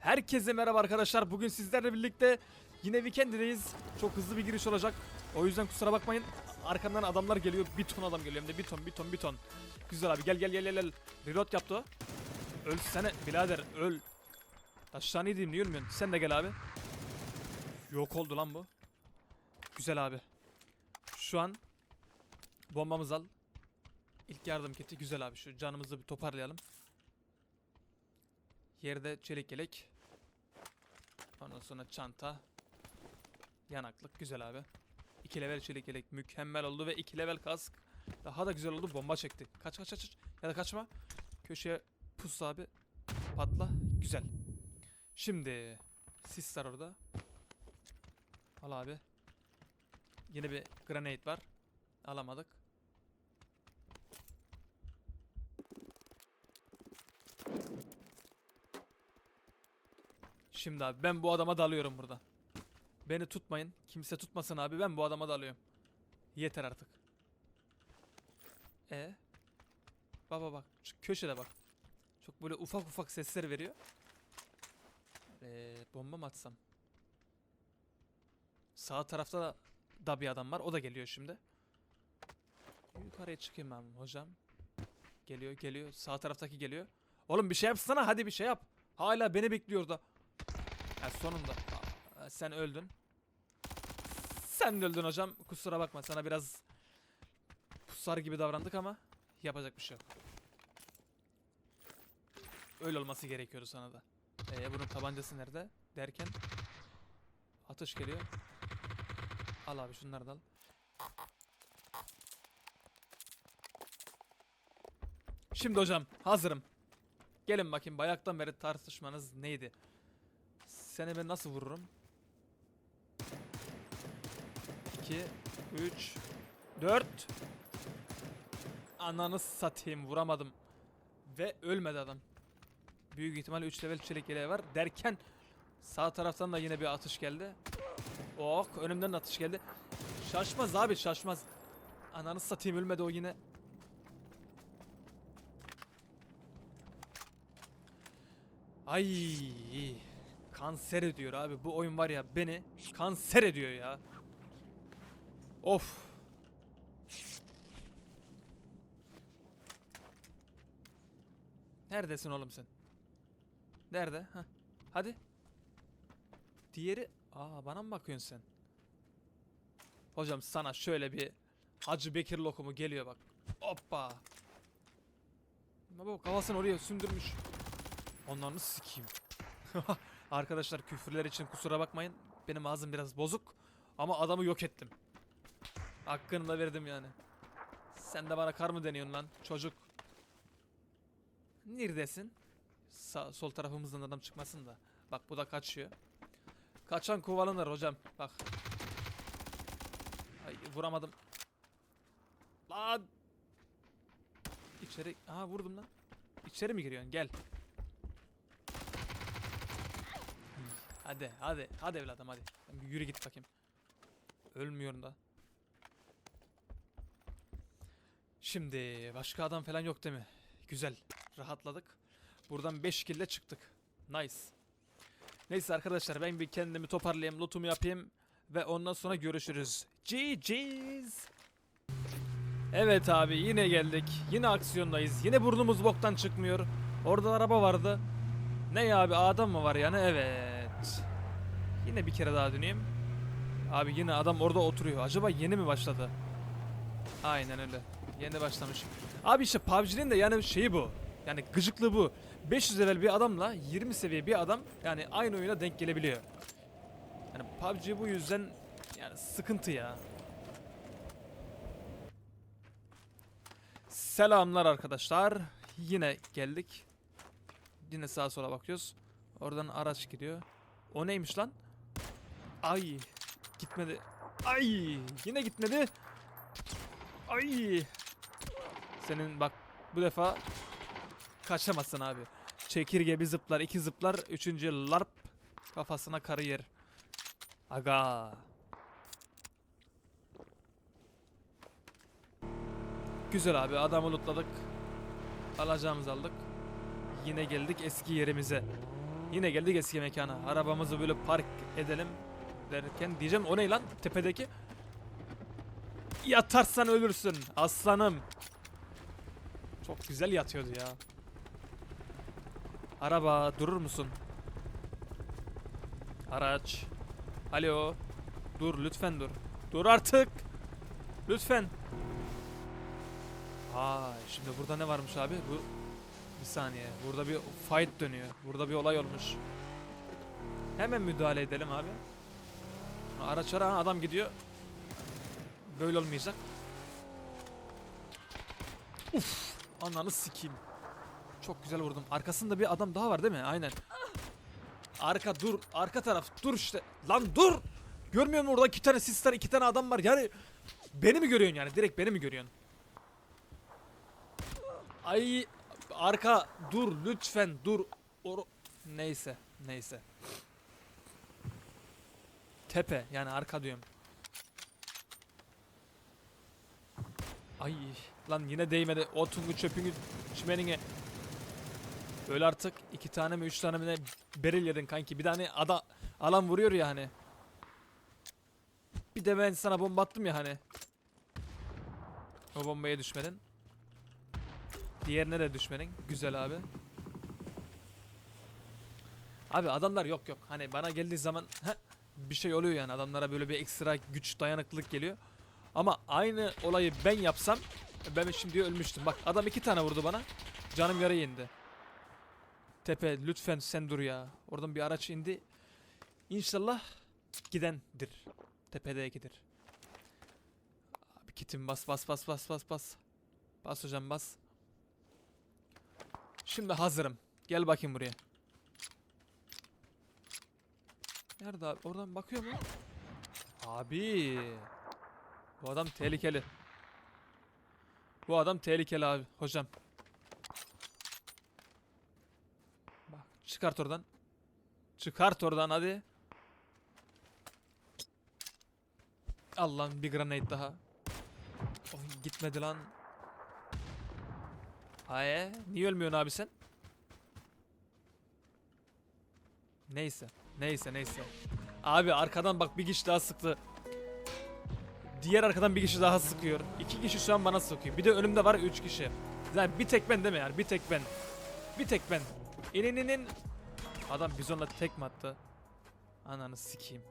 Herkese merhaba arkadaşlar. Bugün sizlerle birlikte yine weekend'deyiz. Çok hızlı bir giriş olacak. O yüzden kusura bakmayın. Arkamdan adamlar geliyor. Bir ton adam geliyor hem de bir ton bir ton bir ton. Güzel abi gel gel gel gel. gel. Reload yaptı o. Ölsene birader öl. Aşağı ne diyeyim niye ölmüyorsun? Sen de gel abi. Yok oldu lan bu. Güzel abi. Şu an bombamızı al. İlk yardım kiti güzel abi. Şu canımızı bir toparlayalım. Yerde çelik yelek. Ondan sonra çanta. Yanaklık güzel abi. 2 level çelik yelek mükemmel oldu ve 2 level kask daha da güzel oldu. Bomba çekti. Kaç kaç kaç. Ya da kaçma. Köşeye pus abi. Patla. Güzel. Şimdi sis var orada. Al abi. Yine bir grenade var. Alamadık. Şimdi abi ben bu adama dalıyorum burada. Beni tutmayın. Kimse tutmasın abi. Ben bu adama dalıyorum. Yeter artık. E Baba bak. Şu köşede bak. Çok böyle ufak ufak sesler veriyor. Ee, bomba mı atsam? Sağ tarafta da, da bir adam var. O da geliyor şimdi. Yukarıya çıkayım ben hocam. Geliyor geliyor. Sağ taraftaki geliyor. Oğlum bir şey yapsana hadi bir şey yap. Hala beni bekliyor da. Ha, sonunda. Sen öldün. Sen de öldün hocam. Kusura bakma sana biraz pusar gibi davrandık ama yapacak bir şey yok. Öyle olması gerekiyordu sana da. Ee, bunun tabancası nerede? Derken atış geliyor. Al abi şunları da al. Şimdi hocam hazırım. Gelin bakayım bayaktan beri tartışmanız neydi? Seni ben nasıl vururum? 2 3 4 Ananı satayım vuramadım. Ve ölmedi adam. Büyük ihtimalle 3 level çelik yeleği var derken sağ taraftan da yine bir atış geldi. Oh önümden de atış geldi. Şaşmaz abi şaşmaz. Ananı satayım ölmedi o yine. Ay kanser ediyor abi bu oyun var ya beni kanser ediyor ya. Of. Neredesin oğlum sen? Nerede? Hah. Hadi. Diğeri... Aa bana mı bakıyorsun sen? Hocam sana şöyle bir Hacı Bekir lokumu geliyor bak. Hoppa. Baba kafasını oraya sündürmüş. Onlarını sikeyim. Arkadaşlar küfürler için kusura bakmayın. Benim ağzım biraz bozuk. Ama adamı yok ettim. Hakkını da verdim yani. Sen de bana kar mı deniyorsun lan çocuk? Neredesin? Sağ, sol tarafımızdan adam çıkmasın da. Bak bu da kaçıyor. Kaçan kovalanır hocam. Bak. Ay vuramadım. Lan. İçeri. Aha vurdum lan. İçeri mi giriyorsun? Gel. Hadi hadi hadi evladım hadi. Yürü git bakayım. Ölmüyorum da. Şimdi başka adam falan yok değil mi? Güzel. Rahatladık. Buradan 5 kille çıktık. Nice. Neyse arkadaşlar ben bir kendimi toparlayayım, lootumu yapayım ve ondan sonra görüşürüz. GG's. Evet abi yine geldik. Yine aksiyondayız. Yine burnumuz boktan çıkmıyor. Orada araba vardı. Ne ya abi adam mı var yani? Evet. Yine bir kere daha döneyim. Abi yine adam orada oturuyor. Acaba yeni mi başladı? Aynen öyle. Yeni başlamış. Abi işte PUBG'nin de yani şeyi bu. Yani gıcıklığı bu. 500 level bir adamla 20 seviye bir adam yani aynı oyuna denk gelebiliyor. Yani PUBG bu yüzden yani sıkıntı ya. Selamlar arkadaşlar. Yine geldik. Yine sağa sola bakıyoruz. Oradan araç gidiyor. O neymiş lan? Ay. Gitmedi. Ay. Yine gitmedi. Ay. Senin bak bu defa kaçamazsın abi. Çekirge bir zıplar, iki zıplar, üçüncü larp kafasına karı yer. Aga. Güzel abi adamı lootladık. Alacağımızı aldık. Yine geldik eski yerimize. Yine geldik eski mekana. Arabamızı böyle park edelim derken diyeceğim o ne lan tepedeki? Yatarsan ölürsün aslanım. Çok güzel yatıyordu ya. Araba durur musun? Araç. Alo. Dur lütfen dur. Dur artık. Lütfen. Aa şimdi burada ne varmış abi? Bu bir saniye. Burada bir fight dönüyor. Burada bir olay olmuş. Hemen müdahale edelim abi. Araç ara adam gidiyor. Böyle olmayacak. Uf! Ananı sikeyim. Çok güzel vurdum. Arkasında bir adam daha var değil mi? Aynen. Arka dur. Arka taraf. Dur işte. Lan dur. Görmüyor musun orada iki tane sistler, iki tane adam var. Yani beni mi görüyorsun yani? Direkt beni mi görüyorsun? Ay arka dur lütfen dur. Or neyse neyse. Tepe yani arka diyorum. Ay lan yine değmedi. Otunu çöpünü çimenine. Öyle artık iki tane mi üç tane mi ne beril yedin kanki. Bir tane ada alan vuruyor ya hani. Bir de ben sana bomba attım ya hani. O bombaya düşmedin. Diğerine de düşmedin. Güzel abi. Abi adamlar yok yok. Hani bana geldiği zaman heh, bir şey oluyor yani. Adamlara böyle bir ekstra güç dayanıklılık geliyor. Ama aynı olayı ben yapsam ben şimdi ölmüştüm. Bak adam iki tane vurdu bana. Canım yarı indi. Tepe lütfen sen dur ya. Oradan bir araç indi. İnşallah gidendir. Tepedekidir. Abi kitim bas bas bas bas bas bas. Bas hocam bas. Şimdi hazırım. Gel bakayım buraya. Nerede abi? Oradan bakıyor mu? Abi. Bu adam tehlikeli. Bu adam tehlikeli abi hocam. Bak çıkart oradan. Çıkart oradan hadi. Allah'ım bir granate daha. Oy, gitmedi lan. Haye, niye ölmüyorsun abi sen? Neyse, neyse, neyse. Abi arkadan bak bir kişi daha sıktı. Diğer arkadan bir kişi daha sıkıyor. İki kişi şu an bana sıkıyor. Bir de önümde var üç kişi. Yani bir tek ben değil mi yani? Bir tek ben. Bir tek ben. İnin inin. Adam bizonla tek mi attı? Ananı sikeyim.